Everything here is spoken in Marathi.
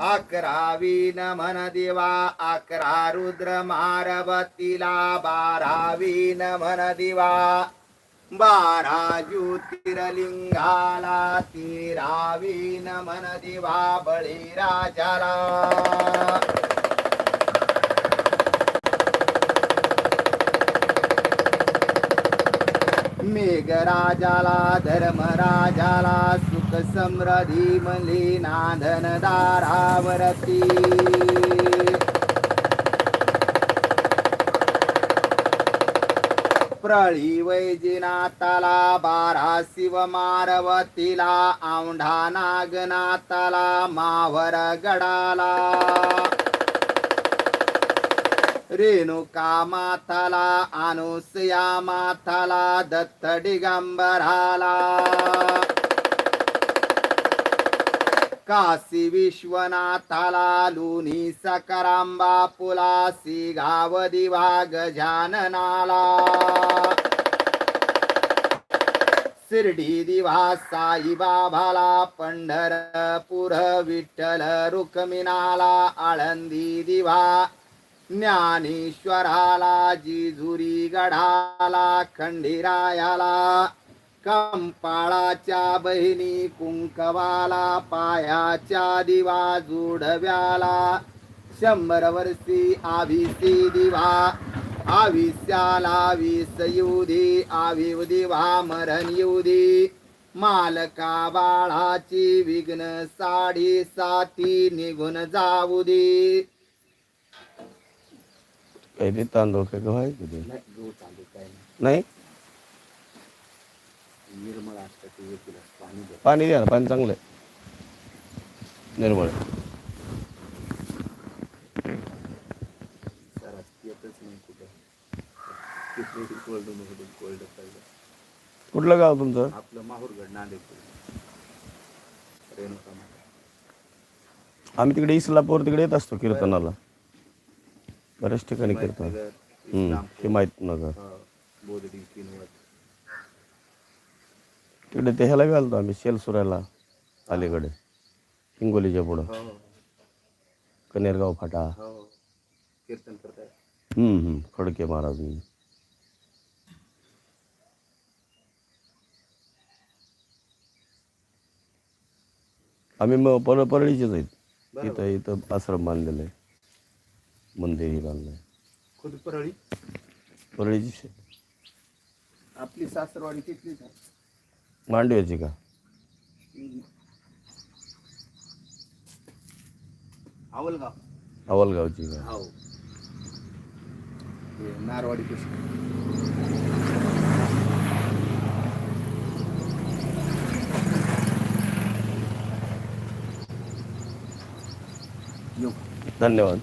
अकरावी नमन दिवा अकरा रुद्र मारवतीला बारावी नमन दिवा। बारा ज्योतिर्लिंगाला तेरावी नमन दिवा बळीराजाला। मेघराजाला धर्मराजाला सुख समृद्धी मली नाधन दारावरती. प्रळी वैजनाथाला बारा शिव मारवतीला औंढा नागनाथाला मावर गडाला. रेणुका माथाला अनुसया माताला दत्त दिगंबराला काशी विश्वनाथाला लुनी सकरांबा पुलासी गाव दिवा गजाननाला शिर्डी दिवा साईबाबाला पंढरपूर विठ्ठल रुक्मिणाला आळंदी दिवा ज्ञानेश्वराला जिजुरी गढाला खंडिरायाला कंपाळाच्या बहिणी कुंकवाला पायाच्या दिवा जोडव्याला शंभर वर्षी आभिसी दिवा आविस्याला विस युधी आविव दिवा मरण युधी मालका बाळाची विघ्न साडी साती निघून जाऊ दे. काही ते तांदूळ काय गव्हा आहे किती नाही गहू चालू काय नाही निर्मळ असतं ते येतीलच पाणी द्या पाणी द्या ना पाणी चांगलं आहे निर्मळ सरस येतच नाही कुठं तिथे कोल्डमध्ये कोल्ड पाहिजे कुठलं गाव तुमचं आपलं माहूरगड नांदेड रेणुका माता आम्ही तिकडे इस्लापूर तिकडे येत असतो कीर्तनाला बऱ्याच ठिकाणी कीर्तन हम्म, इस्लामपूर, हिमायत नगर. किनवट तिकडे ते ह्याला घालतो आम्ही शेलसुराला अलीकडे हिंगोलीच्या पुढं. हो हो, कनेरगाव फाटा. हो कीर्तन करताय. हम्म, हम्म, फडके महाराज. आम्ही मग पर परळीचेच आहेत. इथं इथं आश्रम बांधलेलं. आहे मंदिरही बांधलं आहे खुद परळी? परळीची शे- आपली सासरवाडी तिथलीच आहे मांडव्याची का? आवलगाव. अवलगावची का? हो. नारवाडी कृष्ण धन्यवाद.